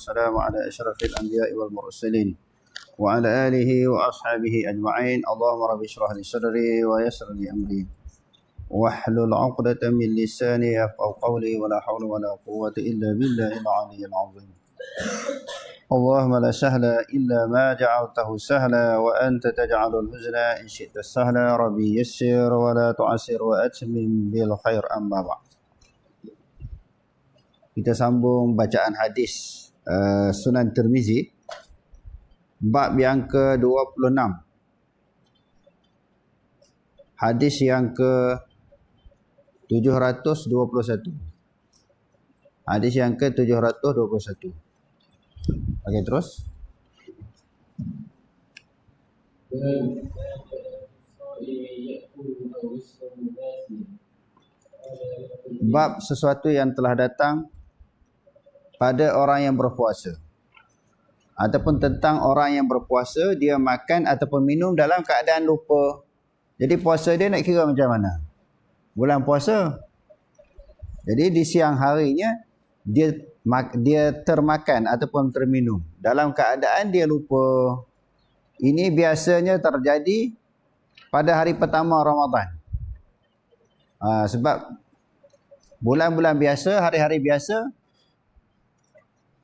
والسلام على أشرف الأنبياء والمرسلين وعلى آله وأصحابه أجمعين. اللهم رب اشرح لي صدري ويسر لي أمري. واحلل عقدة من لساني يفقهوا قولي. ولا حول ولا قوة إلا بالله العلي العظيم. اللهم لا سهل إلا ما جعلته سهلا وأنت تجعل الحزن إن شئت سهلا. ربي يسر ولا تعسر وأتمم بالخير أما بعد. Kita sambung bacaan hadis. Uh, Sunan Tirmizi. Bab yang ke-26. Hadis yang ke 721 hadis yang ke 721 Okey terus. Bab sesuatu yang telah datang pada orang yang berpuasa. Ataupun tentang orang yang berpuasa dia makan ataupun minum dalam keadaan lupa. Jadi puasa dia nak kira macam mana? Bulan puasa. Jadi di siang harinya dia dia termakan ataupun terminum. Dalam keadaan dia lupa. Ini biasanya terjadi pada hari pertama Ramadan. Ha, sebab bulan-bulan biasa hari-hari biasa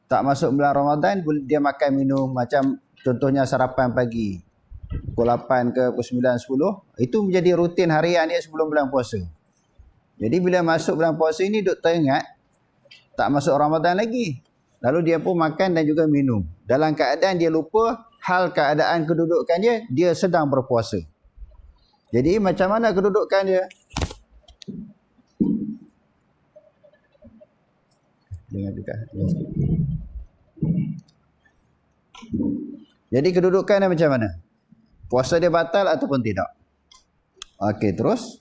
tak masuk bulan Ramadan dia makan minum macam contohnya sarapan pagi pukul 8 ke pukul 9 10 itu menjadi rutin harian dia sebelum bulan puasa. Jadi bila masuk bulan puasa ini duk teringat tak masuk Ramadan lagi. Lalu dia pun makan dan juga minum. Dalam keadaan dia lupa hal keadaan kedudukan dia dia sedang berpuasa. Jadi macam mana kedudukan dia? Dengar dekat. Jadi kedudukannya macam mana? Puasa dia batal ataupun tidak? Okey, terus.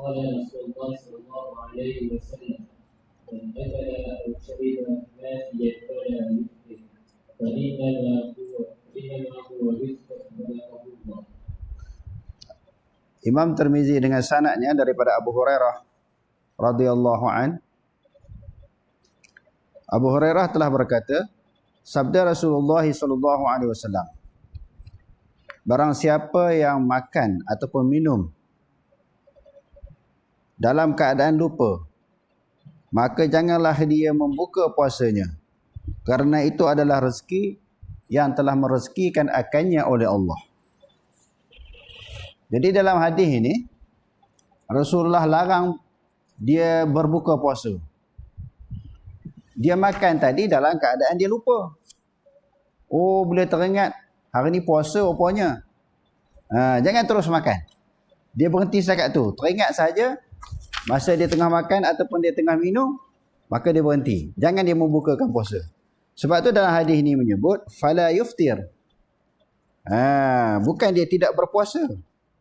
قال رسول الله صلى الله عليه وسلم Imam Tirmizi dengan sanadnya daripada Abu Hurairah radhiyallahu an. Abu Hurairah telah berkata sabda Rasulullah sallallahu alaihi wasallam Barang siapa yang makan ataupun minum dalam keadaan lupa maka janganlah dia membuka puasanya kerana itu adalah rezeki yang telah merezekikan akannya oleh Allah. Jadi dalam hadis ini Rasulullah larang dia berbuka puasa. Dia makan tadi dalam keadaan dia lupa. Oh boleh teringat hari ni puasa rupanya. Ha, jangan terus makan. Dia berhenti setakat tu. Teringat saja Masa dia tengah makan ataupun dia tengah minum, maka dia berhenti. Jangan dia membukakan puasa. Sebab tu dalam hadis ini menyebut fala yuftir. Ha, bukan dia tidak berpuasa.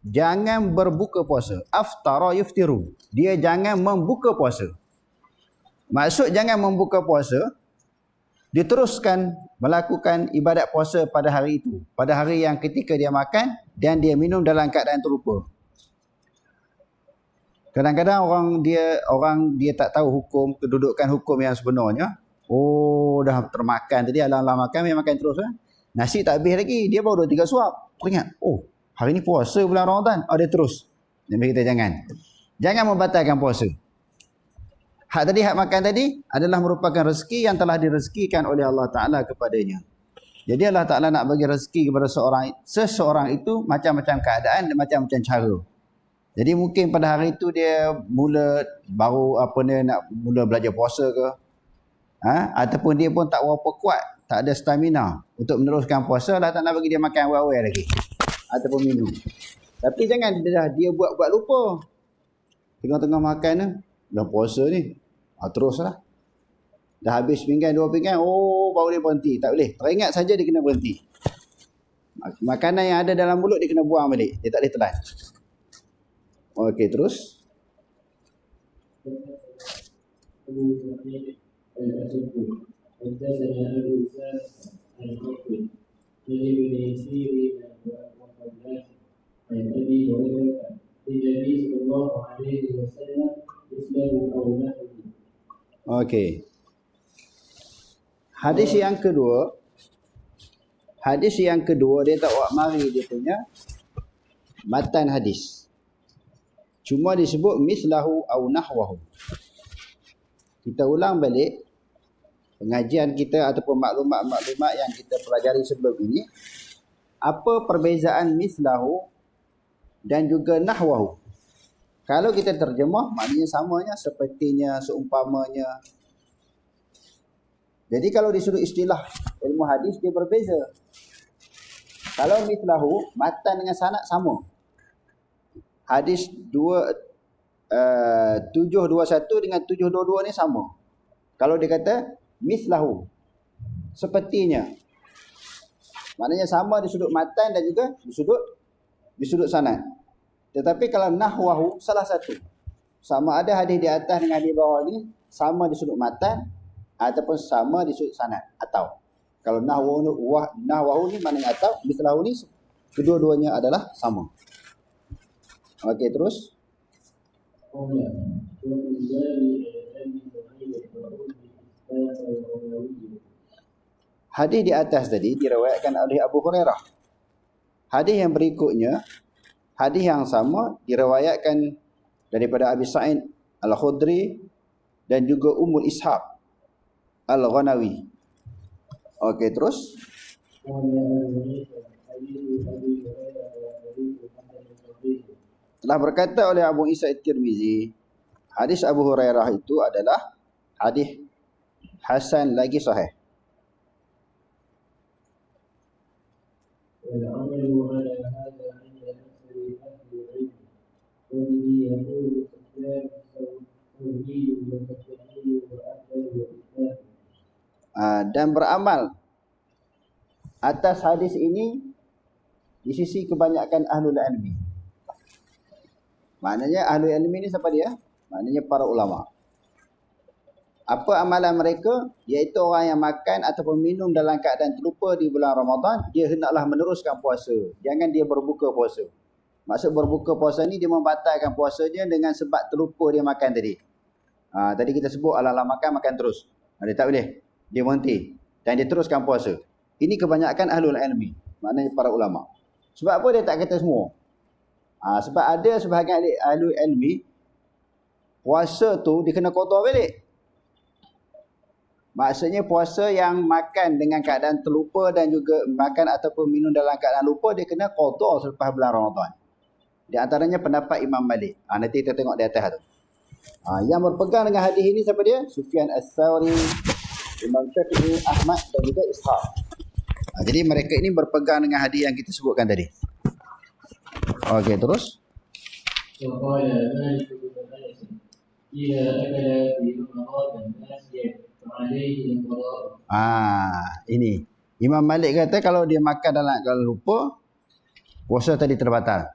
Jangan berbuka puasa. Aftara yuftiru. Dia jangan membuka puasa. Maksud jangan membuka puasa, dia teruskan melakukan ibadat puasa pada hari itu. Pada hari yang ketika dia makan dan dia minum dalam keadaan terlupa. Kadang-kadang orang dia orang dia tak tahu hukum kedudukan hukum yang sebenarnya. Oh dah termakan tadi alam-alam makan memang makan terus kan. Nasi tak habis lagi, dia baru dua tiga suap. Teringat, oh hari ni puasa bulan Ramadan. Oh dia terus. Jadi kita jangan. Jangan membatalkan puasa. Hak tadi, hak makan tadi adalah merupakan rezeki yang telah direzekikan oleh Allah Ta'ala kepadanya. Jadi Allah Ta'ala nak bagi rezeki kepada seorang seseorang itu macam-macam keadaan dan macam-macam cara. Jadi mungkin pada hari itu dia mula baru apa ni nak mula belajar puasa ke. Ha? Ataupun dia pun tak berapa kuat, tak ada stamina untuk meneruskan puasa lah tak nak bagi dia makan awal-awal lagi. Ataupun minum. Tapi jangan dia, dia buat-buat lupa. Tengah-tengah makan ni, dah puasa ni. Ha, teruslah. Dah habis pinggan, dua pinggan, oh baru dia berhenti. Tak boleh. Teringat saja dia kena berhenti. Makanan yang ada dalam mulut dia kena buang balik. Dia tak boleh telan. Okey, terus. Okey. Hadis yang kedua, hadis yang kedua dia tak buat mari dia punya matan hadis. Cuma disebut mislahu au nahwahu. Kita ulang balik pengajian kita ataupun maklumat-maklumat yang kita pelajari sebelum ini. Apa perbezaan mislahu dan juga nahwahu? Kalau kita terjemah maknanya samanya sepertinya seumpamanya. Jadi kalau di sudut istilah ilmu hadis dia berbeza. Kalau mislahu matan dengan sanad sama. Hadis 2 uh, 721 dengan 722 ni sama. Kalau dia kata mislahu sepertinya. Maknanya sama di sudut matan dan juga di sudut di sudut sanad. Tetapi kalau nahwahu salah satu. Sama ada hadis di atas dengan di bawah ni sama di sudut matan ataupun sama di sudut sanad atau kalau nahwahu wah nahwahu ni maknanya atau mislahu ni kedua-duanya adalah sama. Okey terus. Hadis di atas tadi diriwayatkan oleh Abu Hurairah. Hadis yang berikutnya, hadis yang sama diriwayatkan daripada Abi Sa'id Al-Khudri dan juga Ummul Ishaq Al-Ghanawi. Okey terus. Hadis telah berkata oleh Abu Isa Tirmizi hadis Abu Hurairah itu adalah hadis hasan lagi sahih ah, dan beramal atas hadis ini di sisi kebanyakan ahlul ilmi. Maknanya ahlul ilmi ni siapa dia? Maknanya para ulama. Apa amalan mereka? Iaitu orang yang makan ataupun minum dalam keadaan terlupa di bulan Ramadan, dia hendaklah meneruskan puasa. Jangan dia berbuka puasa. Maksud berbuka puasa ni dia membatalkan puasanya dengan sebab terlupa dia makan tadi. Ha, tadi kita sebut ala-ala makan, makan terus. Ha, dia tak boleh. Dia berhenti. Dan dia teruskan puasa. Ini kebanyakan ahlul ilmi. Maknanya para ulama. Sebab apa dia tak kata semua? Ha, sebab ada sebahagian ahli ahlul ilmi, puasa tu dia kena kotor balik. Maksudnya puasa yang makan dengan keadaan terlupa dan juga makan ataupun minum dalam keadaan lupa, dia kena kotor selepas bulan Ramadan. Di antaranya pendapat Imam Malik. Ha, nanti kita tengok di atas tu. Ha, yang berpegang dengan hadis ini siapa dia? Sufyan As-Sawri, Imam Syafi'i, Ahmad dan juga Ishaq. Ha, jadi mereka ini berpegang dengan hadis yang kita sebutkan tadi. Okey, terus. Ah, ini. Imam Malik kata kalau dia makan dalam kalau lupa, puasa tadi terbatal.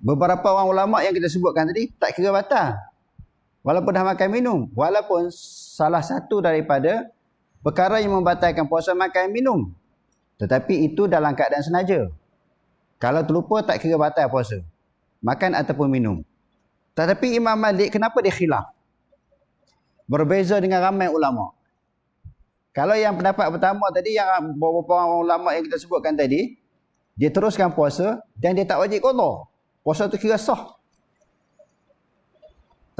Beberapa orang ulama yang kita sebutkan tadi tak kira batal. Walaupun dah makan minum, walaupun salah satu daripada perkara yang membatalkan puasa makan minum. Tetapi itu dalam keadaan senaja. Kalau terlupa tak kira batal puasa. Makan ataupun minum. Tetapi Imam Malik kenapa dia khilaf? Berbeza dengan ramai ulama. Kalau yang pendapat pertama tadi yang beberapa ulama yang kita sebutkan tadi, dia teruskan puasa dan dia tak wajib qada. Puasa tu kira sah.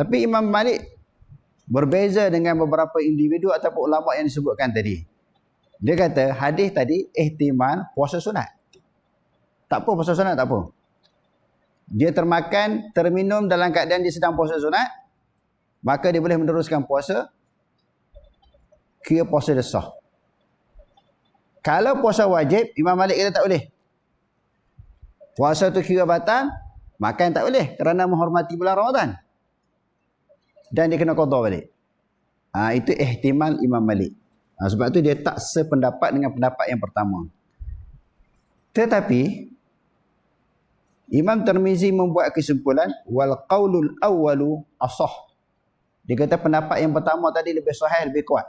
Tapi Imam Malik berbeza dengan beberapa individu ataupun ulama yang disebutkan tadi. Dia kata hadis tadi ihtimal puasa sunat. Tak apa puasa sunat tak apa. Dia termakan, terminum dalam keadaan dia sedang puasa sunat, maka dia boleh meneruskan puasa kira puasa dia sah. Kalau puasa wajib, Imam Malik kata tak boleh. Puasa tu kira batal, makan tak boleh kerana menghormati bulan Ramadan. Dan dia kena qada balik. Ha, itu ihtimal Imam Malik. Ha, sebab tu dia tak sependapat dengan pendapat yang pertama. Tetapi Imam Tirmizi membuat kesimpulan wal qaulul awwalu asah. Dia kata pendapat yang pertama tadi lebih sahih, lebih kuat.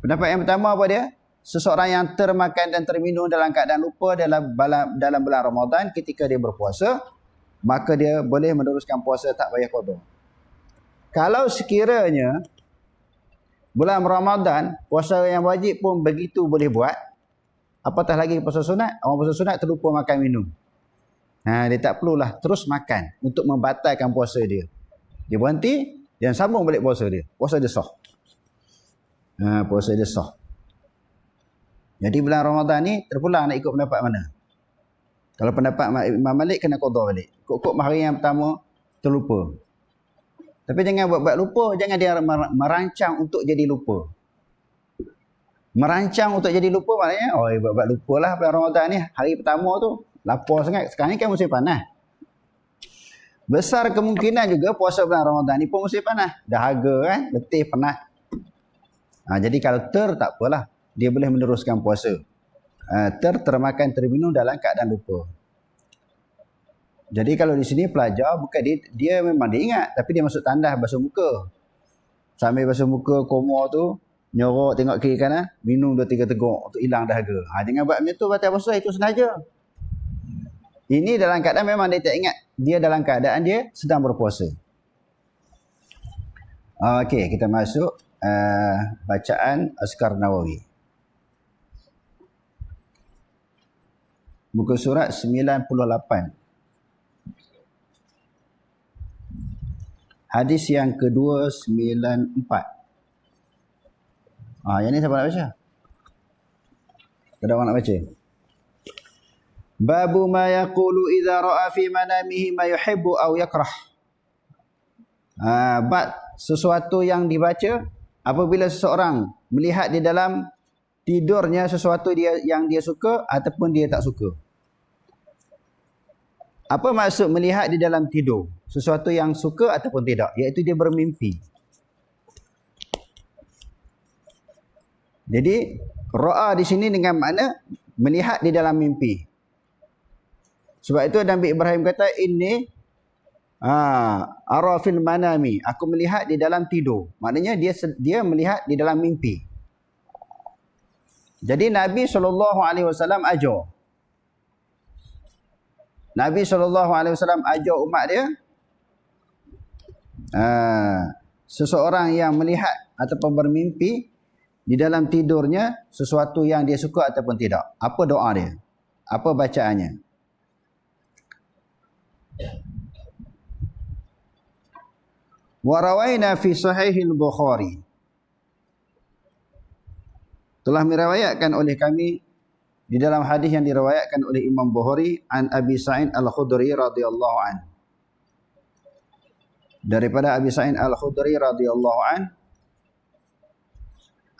Pendapat yang pertama apa dia? Seseorang yang termakan dan terminum dalam keadaan lupa dalam dalam bulan Ramadan ketika dia berpuasa, maka dia boleh meneruskan puasa tak payah qada. Kalau sekiranya bulan Ramadan, puasa yang wajib pun begitu boleh buat, apatah lagi puasa sunat, orang puasa sunat terlupa makan minum. Ha, dia tak perlulah terus makan untuk membatalkan puasa dia. Dia berhenti, dan sambung balik puasa dia. Puasa dia sah. Ha, puasa dia sah. Jadi bulan Ramadan ni terpulang nak ikut pendapat mana? Kalau pendapat Imam Malik kena qada balik. Kok-kok hari yang pertama terlupa. Tapi jangan buat-buat lupa, jangan dia merancang untuk jadi lupa. Merancang untuk jadi lupa maknanya, oh buat-buat lupa lah bulan Ramadan ni. Hari pertama tu, lapar sangat. Sekarang ni kan musim panas. Besar kemungkinan juga puasa bulan Ramadan ni pun musim panas. Dahaga kan, letih, penat. Ha, jadi kalau ter, tak apalah. Dia boleh meneruskan puasa. Ha, ter, termakan, terminum dalam keadaan lupa. Jadi kalau di sini pelajar bukan dia dia memang dia ingat tapi dia masuk tandas basuh muka. Sambil basuh muka komo tu nyorok tengok kiri kanan minum dua tiga teguk untuk hilang dahaga. Ha jangan buat macam tu batal puasa itu sengaja. Ini dalam keadaan memang dia tak ingat dia dalam keadaan dia sedang berpuasa. Okey, kita masuk uh, bacaan Askar Nawawi. Buku surat 98. Hadis yang kedua sembilan empat. Ah, yang ni siapa nak baca? Ada orang nak baca? Babu ma yaqulu idza ra'a fi manamihi ma yuhibbu aw yakrah. Ah, bab sesuatu yang dibaca apabila seseorang melihat di dalam tidurnya sesuatu dia yang dia suka ataupun dia tak suka. Apa maksud melihat di dalam tidur? Sesuatu yang suka ataupun tidak. Iaitu dia bermimpi. Jadi, ro'a di sini dengan makna melihat di dalam mimpi. Sebab itu Nabi Ibrahim kata, ini ah, arafil manami. Aku melihat di dalam tidur. Maknanya dia dia melihat di dalam mimpi. Jadi Nabi SAW ajar. Nabi SAW ajar umat dia uh, seseorang yang melihat ataupun bermimpi di dalam tidurnya sesuatu yang dia suka ataupun tidak. Apa doa dia? Apa bacaannya? Warawaina fi sahihil Bukhari. Telah meriwayatkan oleh kami di dalam hadis yang diriwayatkan oleh Imam Bukhari an Abi Sa'id Al-Khudri radhiyallahu an daripada Abi Sa'id Al-Khudri radhiyallahu an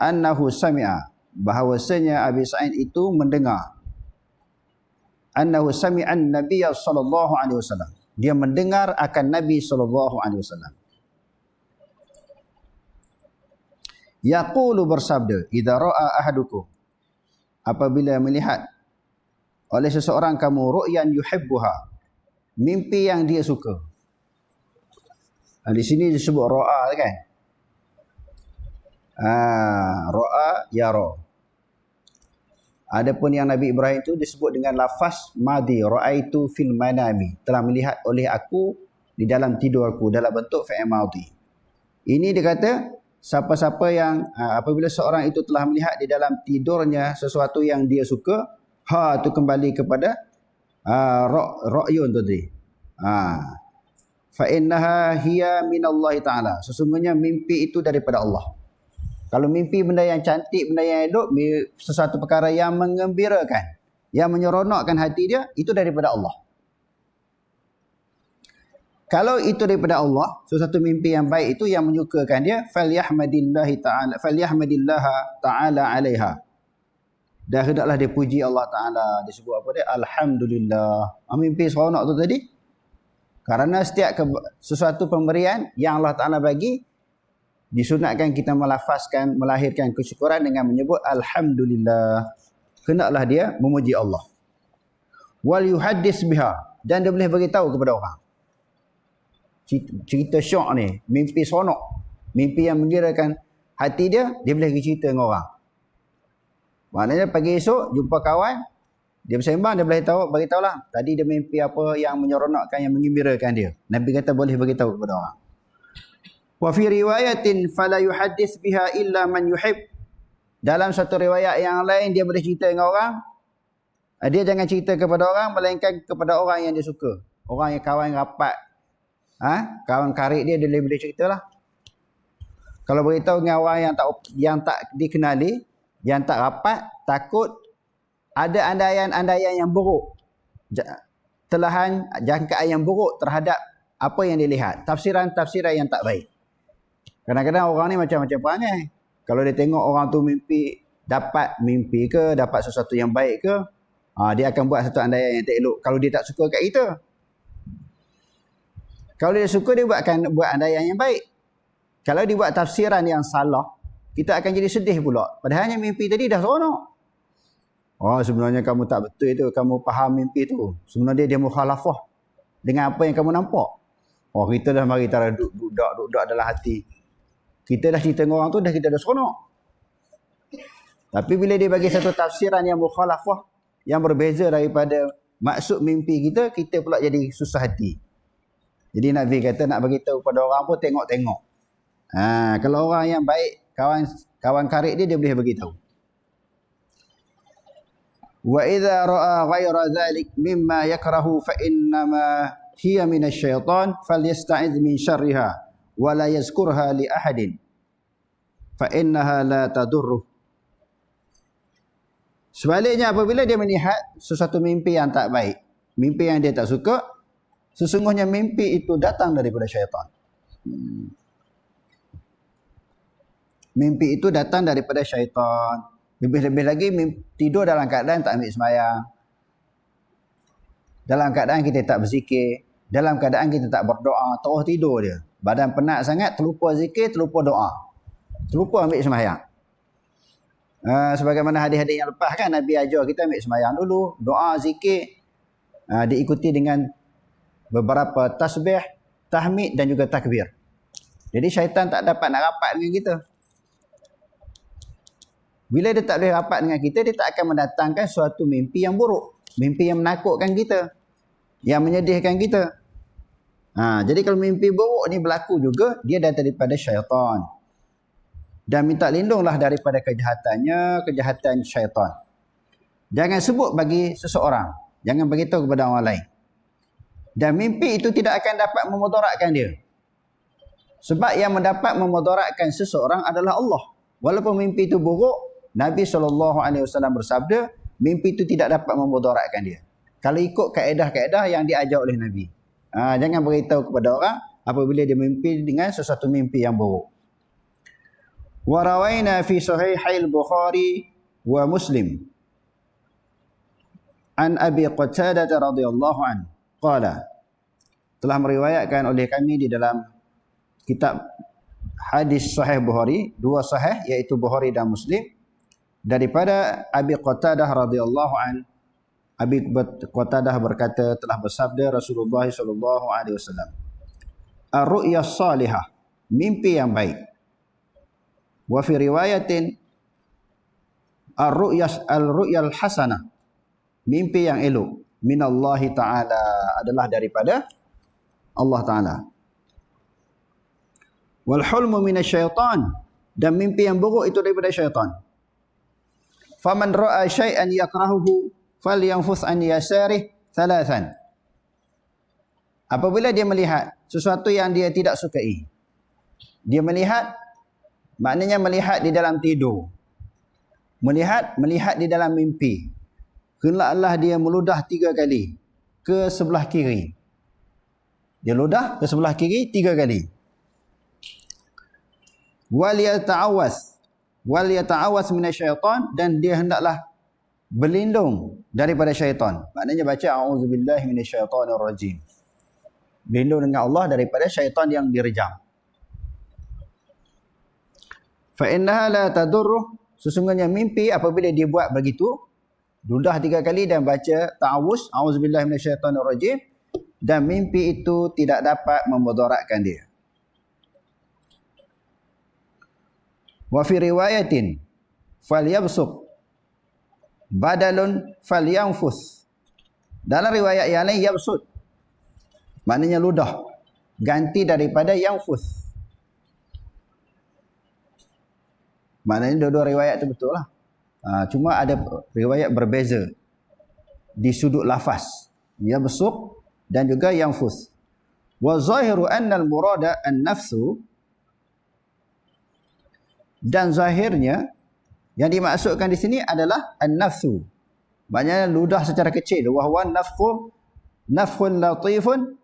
annahu sami'a bahawasanya Abi Sa'id itu mendengar annahu sami'an Nabi sallallahu alaihi wasallam. Dia mendengar akan Nabi sallallahu alaihi wasallam. Yaqulu bersabda idza ra'a ahadukum. Apabila melihat oleh seseorang kamu ru'yan yuhibbuha mimpi yang dia suka. Di sini disebut ra'a kan? Ah ra'a yara adapun yang Nabi Ibrahim itu disebut dengan lafaz madi ra'aitu fil manami. Telah melihat oleh aku di dalam tidurku dalam bentuk fi'il madhi. Ini dia kata siapa-siapa yang uh, apabila seorang itu telah melihat di dalam tidurnya sesuatu yang dia suka ha tu kembali kepada uh, ra'yun tu tadi. Ha fa innaha hiya minallahi taala. Sesungguhnya mimpi itu daripada Allah kalau mimpi benda yang cantik benda yang elok sesuatu perkara yang mengembirakan yang menyeronokkan hati dia itu daripada Allah kalau itu daripada Allah, sesuatu mimpi yang baik itu yang menyukakan dia, falyahmadillah ta'ala, falyahmadillah ta'ala 'alaiha. Dah hendaklah dia puji Allah Taala. Disebut apa dia? Alhamdulillah. Ah, mimpi seronok tu tadi. Karena setiap sesuatu pemberian yang Allah Taala bagi disunatkan kita melafazkan, melahirkan kesyukuran dengan menyebut alhamdulillah. Hendaklah dia memuji Allah. Wal yuhaddis biha dan dia boleh bagi tahu kepada orang. cerita, syok ni, mimpi sonok, mimpi yang menggirakan hati dia, dia boleh cerita dengan orang. Maknanya pagi esok jumpa kawan, dia bersembang, dia boleh tahu, bagi tahu lah. Tadi dia mimpi apa yang menyeronokkan, yang mengembirakan dia. Nabi kata boleh bagi tahu kepada orang. Wa fi riwayatin fala yuhaddits biha illa man yuhib. Dalam satu riwayat yang lain dia boleh cerita dengan orang. Ah, dia jangan cerita kepada orang melainkan kepada orang yang dia suka. Orang yang kawan rapat. Ha? Kawan karib dia dia boleh ceritalah. Kalau beritahu dengan orang yang tak yang tak dikenali, yang tak rapat, takut ada andaian-andaian yang buruk. Telahan jangkaan yang buruk terhadap apa yang dilihat. Tafsiran-tafsiran yang tak baik. Kadang-kadang orang ni macam-macam perangai. Kalau dia tengok orang tu mimpi, dapat mimpi ke, dapat sesuatu yang baik ke, ha, dia akan buat satu andaian yang tak elok. Kalau dia tak suka kat kita. Kalau dia suka, dia buatkan buat andaian yang baik. Kalau dia buat tafsiran yang salah, kita akan jadi sedih pula. Padahalnya mimpi tadi dah seronok. Oh sebenarnya kamu tak betul itu, kamu faham mimpi itu. Sebenarnya dia mukhalafah dengan apa yang kamu nampak. Oh kita dah mari taruh duduk-duduk dalam hati. Kita dah cerita dengan orang tu dah kita dah seronok. Tapi bila dia bagi satu tafsiran yang mukhalafah yang berbeza daripada maksud mimpi kita, kita pula jadi susah hati. Jadi Nabi kata nak bagi tahu pada orang pun tengok-tengok. Ha, kalau orang yang baik, kawan kawan karib dia dia boleh bagi tahu. Wa idza ra'a ghayra dhalik mimma yakrahu fa innama hiya min asy-syaitan falyasta'iz min syarriha wala yazkurha li ahadin fa innaha la tadurru Sebaliknya apabila dia melihat sesuatu mimpi yang tak baik, mimpi yang dia tak suka, sesungguhnya mimpi itu datang daripada syaitan. Hmm. Mimpi itu datang daripada syaitan. Lebih-lebih lagi mimpi, tidur dalam keadaan tak ambil semayang. Dalam keadaan kita tak berzikir. Dalam keadaan kita tak berdoa. Terus tidur dia. Badan penat sangat, terlupa zikir, terlupa doa. Terlupa ambil semayang. Uh, sebagaimana hadis-hadis yang lepas kan, Nabi ajar kita ambil semayang dulu. Doa, zikir. Uh, diikuti dengan beberapa tasbih, tahmid dan juga takbir. Jadi syaitan tak dapat nak rapat dengan kita. Bila dia tak boleh rapat dengan kita, dia tak akan mendatangkan suatu mimpi yang buruk. Mimpi yang menakutkan kita. Yang menyedihkan kita. Ha, jadi kalau mimpi buruk ni berlaku juga, dia datang daripada syaitan. Dan minta lindunglah daripada kejahatannya, kejahatan syaitan. Jangan sebut bagi seseorang. Jangan beritahu kepada orang lain. Dan mimpi itu tidak akan dapat memudaratkan dia. Sebab yang mendapat memudaratkan seseorang adalah Allah. Walaupun mimpi itu buruk, Nabi SAW bersabda, mimpi itu tidak dapat memudaratkan dia. Kalau ikut kaedah-kaedah yang diajar oleh Nabi. Ha, jangan beritahu kepada orang apabila dia mimpi dengan sesuatu mimpi yang buruk. Wa rawaina fi sahih al-Bukhari wa Muslim. An Abi Qatadah radhiyallahu an. Qala telah meriwayatkan oleh kami di dalam kitab hadis sahih Bukhari dua sahih iaitu Bukhari dan Muslim daripada Abi Qatadah radhiyallahu an Abi Qatadah berkata telah bersabda Rasulullah sallallahu alaihi wasallam Ar-ru'ya salihah mimpi yang baik wa fi riwayatin ar-ru'ya al-ru'ya al-hasanah mimpi yang elok Allah taala adalah daripada Allah taala. Wal hulmu minasyaitan dan mimpi yang buruk itu daripada syaitan. Faman ra'a syai'an yakrahuhu falyanfus an yasarih thalathan. Apabila dia melihat sesuatu yang dia tidak sukai dia melihat maknanya melihat di dalam tidur. Melihat melihat di dalam mimpi. Hendaklah dia meludah tiga kali ke sebelah kiri. Dia ludah ke sebelah kiri tiga kali. Wal yata'awas wal yata'awas minasyaitan dan dia hendaklah berlindung daripada syaitan. Maknanya baca auzubillahi minasyaitonirrajim. Berlindung dengan Allah daripada syaitan yang direjam. Fa innaha la tadurru sesungguhnya mimpi apabila dia buat begitu dudah tiga kali dan baca ta'awuz auzubillahi minasyaitonirrajim dan mimpi itu tidak dapat memudaratkan dia. Wa fi riwayatin falyabsuq badalun falyanfus. Dalam riwayat yang lain yabsud. Maknanya ludah. Ganti daripada yanfus. Maknanya dua-dua riwayat itu betul lah. Ha, cuma ada riwayat berbeza di sudut lafaz. Yabsuq dan juga yanfus. Wa zahiru anna al-murada an-nafsu dan zahirnya yang dimaksudkan di sini adalah an-nafsu. Maknanya ludah secara kecil. Wa huwa nafqu nafkhun latifun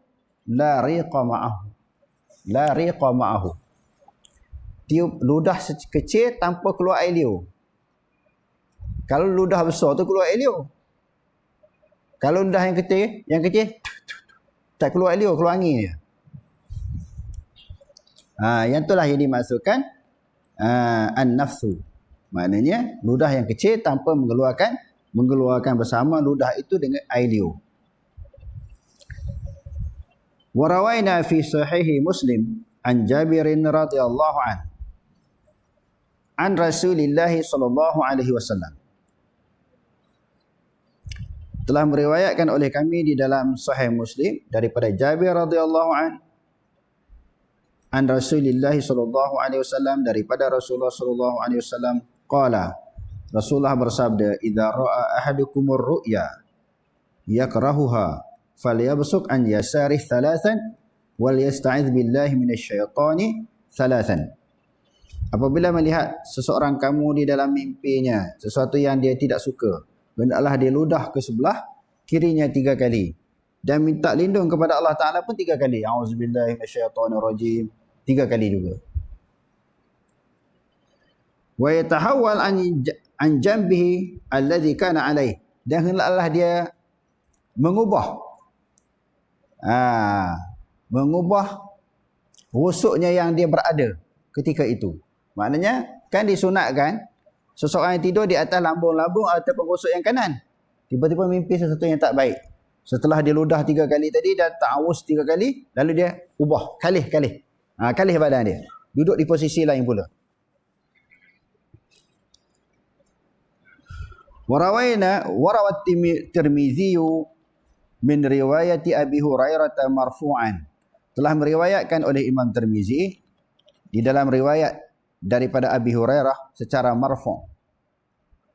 la riqa ma'ahu. La riqa ma'ahu. Tiup ludah kecil tanpa keluar air liur. Kalau ludah besar tu keluar air liur. Kalau ludah yang kecil, yang kecil tak keluar air liur, keluar angin je. Ha, yang itulah yang dimaksudkan uh, an-nafsu. Maknanya ludah yang kecil tanpa mengeluarkan mengeluarkan bersama ludah itu dengan air liur. Warawaina fi sahih Muslim an Jabir radhiyallahu an. An Rasulillah sallallahu alaihi wasallam. Telah meriwayatkan oleh kami di dalam sahih Muslim daripada Jabir radhiyallahu an. An Rasulillah sallallahu alaihi wasallam daripada Rasulullah sallallahu alaihi wasallam qala. Rasulullah bersabda idza ra'a ahadukumur ru'ya yakrahuha falyabsuq an yasarih thalathan wal yasta'iz billahi minasyaitani thalathan. Apabila melihat seseorang kamu di dalam mimpinya sesuatu yang dia tidak suka hendaklah dia ludah ke sebelah kirinya tiga kali dan minta lindung kepada Allah Taala pun tiga kali. Auzubillahi minasyaitonirrajim. Tiga kali juga wa yatahawwal an an jambihi alladhi kana alaih dan hendaklah dia mengubah ha, mengubah rusuknya yang dia berada ketika itu. Maknanya kan disunatkan seseorang yang tidur di atas lambung-lambung ataupun rusuk yang kanan. Tiba-tiba mimpi sesuatu yang tak baik. Setelah dia ludah tiga kali tadi dan ta'awus tiga kali, lalu dia ubah, kalih-kalih. Ha, kalih badan dia. Duduk di posisi lain pula. Warawaina warawat tirmiziyu min riwayati Abi Hurairah marfu'an telah meriwayatkan oleh Imam Tirmizi di dalam riwayat daripada Abi Hurairah secara marfu'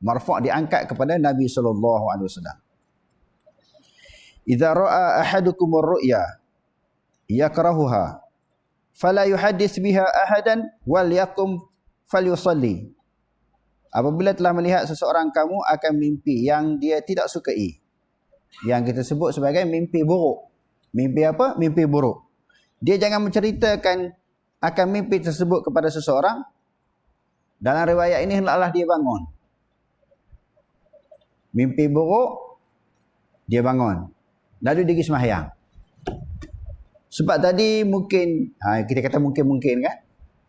marfu' diangkat kepada Nabi sallallahu alaihi wasallam. Idza ra'a ahadukum ar-ru'ya yakrahuha fala yuhaddits biha ahadan wal yakum falyusalli Apabila telah melihat seseorang kamu akan mimpi yang dia tidak sukai yang kita sebut sebagai mimpi buruk. Mimpi apa? Mimpi buruk. Dia jangan menceritakan akan mimpi tersebut kepada seseorang. Dalam riwayat ini hendaklah dia bangun. Mimpi buruk dia bangun. Lalu dia pergi sembahyang. Sebab tadi mungkin ha, kita kata mungkin-mungkin kan?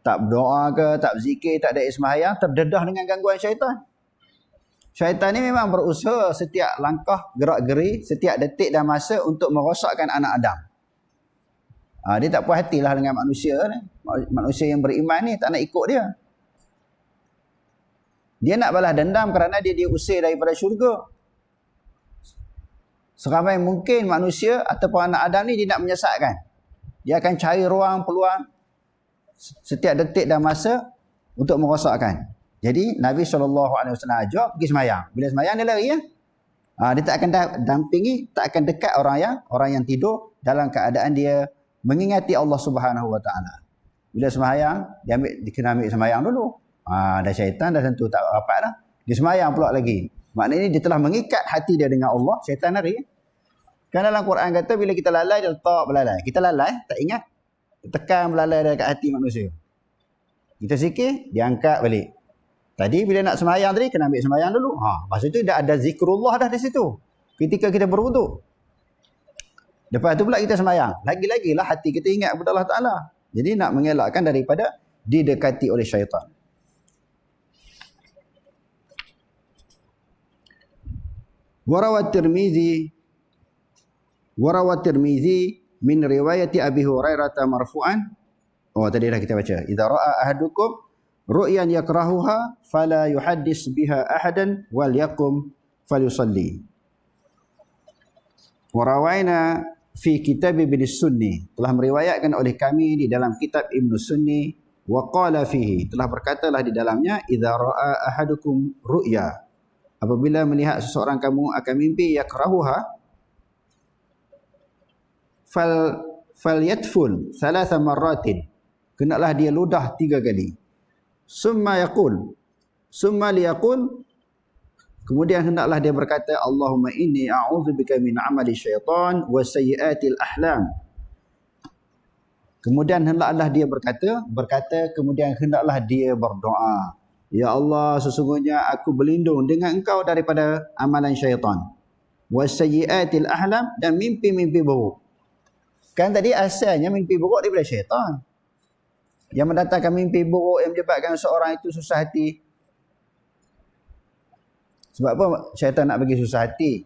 Tak berdoa ke, tak berzikir, tak ada sembahyang, terdedah dengan gangguan syaitan. Syaitan ni memang berusaha setiap langkah gerak-geri, setiap detik dan masa untuk merosakkan anak Adam. Ha, dia tak puas hatilah dengan manusia ni. Manusia yang beriman ni tak nak ikut dia. Dia nak balas dendam kerana dia diusir daripada syurga. Seramai mungkin manusia ataupun anak Adam ni dia nak menyesatkan. Dia akan cari ruang, peluang setiap detik dan masa untuk merosakkan. Jadi Nabi SAW ajak pergi semayang. Bila semayang dia lari ya. Ha, dia tak akan dampingi, tak akan dekat orang yang orang yang tidur dalam keadaan dia mengingati Allah Subhanahu Wa Taala. Bila semayang, dia ambil dia kena ambil semayang dulu. Ha, dah syaitan dah tentu tak rapat dah. Dia semayang pula lagi. Maknanya dia telah mengikat hati dia dengan Allah, syaitan lari. Kan dalam Quran kata bila kita lalai dia letak belalai. Kita lalai, tak ingat. Tekan belalai dekat hati manusia. Kita sikit, dia angkat balik. Tadi bila nak semayang tadi, kena ambil semayang dulu. Ha, masa itu dah ada zikrullah dah di situ. Ketika kita berwuduk. Lepas tu pula kita semayang. Lagi-lagi lah hati kita ingat kepada Allah Ta'ala. Jadi nak mengelakkan daripada didekati oleh syaitan. Warawat Tirmizi Warawa Tirmizi min riwayati Abi Hurairah marfu'an. Oh tadi dah kita baca. Idza ra'a ahadukum ru'yan yakrahuha fala yuhaddis biha ahadan wal yakum falyusalli. Warawaina fi kitab Ibn Sunni telah meriwayatkan oleh kami di dalam kitab Ibn Sunni wa qala fihi telah berkatalah di dalamnya idza ra'a ahadukum ru'ya apabila melihat seseorang kamu akan mimpi yakrahuha fal falyatful thalatha marratin. Kenalah dia ludah tiga kali. Summa yaqul. Summa liyaqul. Kemudian hendaklah dia berkata Allahumma inni a'udzubika min amali syaitan wa sayyiatil ahlam. Kemudian hendaklah dia berkata berkata kemudian hendaklah dia berdoa. Ya Allah sesungguhnya aku berlindung dengan engkau daripada amalan syaitan. Wa sayyiatil ahlam dan mimpi-mimpi buruk Kan tadi asalnya mimpi buruk daripada syaitan. Yang mendatangkan mimpi buruk yang menyebabkan seorang itu susah hati. Sebab apa syaitan nak bagi susah hati?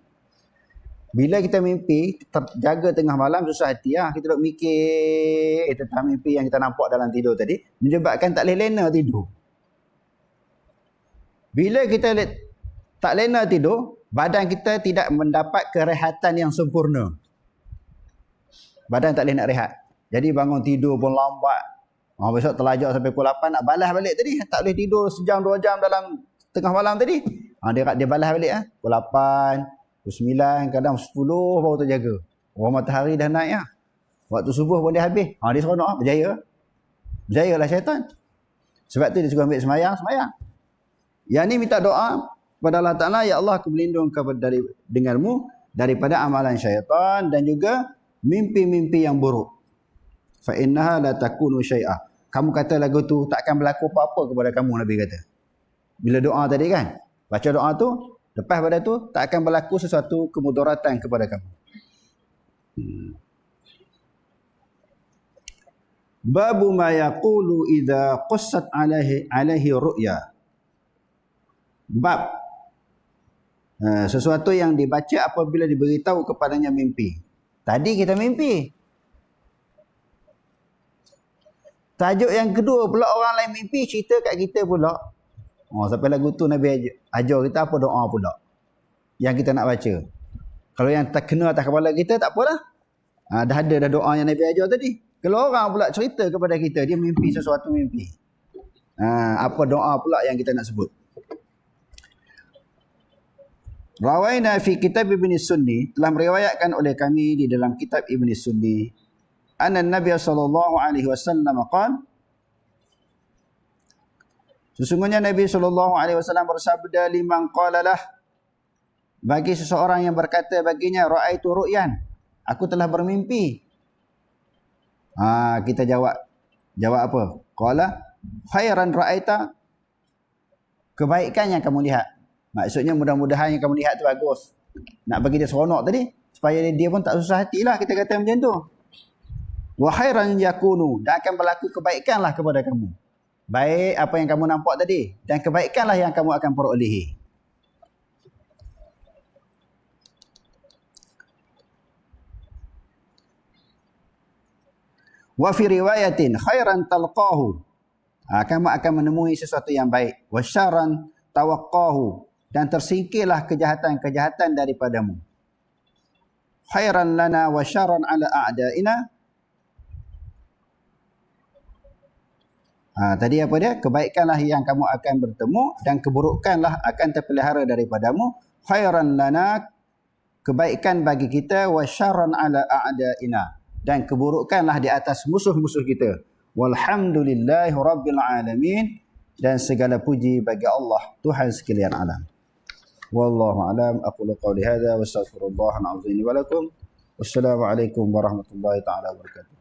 Bila kita mimpi, terjaga tengah malam susah hati lah. Kita duduk mikir eh, tentang mimpi yang kita nampak dalam tidur tadi. Menyebabkan tak boleh lena tidur. Bila kita tak lena tidur, badan kita tidak mendapat kerehatan yang sempurna. Badan tak boleh nak rehat. Jadi bangun tidur pun lambat. Ha, besok terlajak sampai pukul 8 nak balas balik tadi. Tak boleh tidur sejam dua jam dalam tengah malam tadi. Ha, dia dia balas balik. Ha. Pukul 8, pukul 9, kadang 10 baru terjaga. Orang matahari dah naik. Ha. Waktu subuh pun dia habis. Ha, dia seronok. Ha. Berjaya. Berjaya lah syaitan. Sebab tu dia suka ambil semayang, semayang. Yang ni minta doa kepada Allah Ta'ala. Ya Allah aku berlindung kepada dari, denganmu daripada amalan syaitan dan juga mimpi-mimpi yang buruk. Fa innaha la takunu syai'a. Kamu kata lagu tu tak akan berlaku apa-apa kepada kamu Nabi kata. Bila doa tadi kan, baca doa tu, lepas pada tu tak akan berlaku sesuatu kemudaratan kepada kamu. Hmm. Babu ma yaqulu idza qassat alaihi alaihi ru'ya. Bab uh, sesuatu yang dibaca apabila diberitahu kepadanya mimpi. Tadi kita mimpi. Tajuk yang kedua pula orang lain mimpi cerita kat kita pula. Oh, sampai lagu tu Nabi ajar kita apa doa pula. Yang kita nak baca. Kalau yang tak kena atas kepala kita tak apalah. Ha, dah ada dah doa yang Nabi ajar tadi. Kalau orang pula cerita kepada kita dia mimpi sesuatu mimpi. Ha, apa doa pula yang kita nak sebut. Rawaina fi kitab Ibn Sunni telah meriwayatkan oleh kami di dalam kitab Ibn Sunni. Anna Nabi sallallahu alaihi wasallam qala Sesungguhnya Nabi sallallahu alaihi wasallam bersabda liman qala lah bagi seseorang yang berkata baginya raaitu ru'yan aku telah bermimpi ha kita jawab. Jawab apa? Qala khairan ra'aita kebaikan yang kamu lihat Maksudnya mudah-mudahan yang kamu lihat tu bagus. Nak bagi dia seronok tadi. Supaya dia pun tak susah hati lah kita kata macam tu. Wa khairan yakunu. Dan akan berlaku kebaikanlah kepada kamu. Baik apa yang kamu nampak tadi. Dan kebaikanlah yang kamu akan perolehi. Wa fi riwayatin khairan talqahu. Ha, kamu akan menemui sesuatu yang baik. Wa syaran tawaqqahu dan tersingkirlah kejahatan-kejahatan daripadamu. Khairan lana wa syarran ala a'da'ina. Ha, tadi apa dia? Kebaikanlah yang kamu akan bertemu dan keburukanlah akan terpelihara daripadamu. Khairan lana kebaikan bagi kita wa syarran ala a'da'ina dan keburukanlah di atas musuh-musuh kita. Walhamdulillahi rabbil alamin dan segala puji bagi Allah Tuhan sekalian alam. والله أعلم. أقول قولي هذا وأستغفر الله العظيم ولكم. والسلام عليكم ورحمة الله تعالى وبركاته.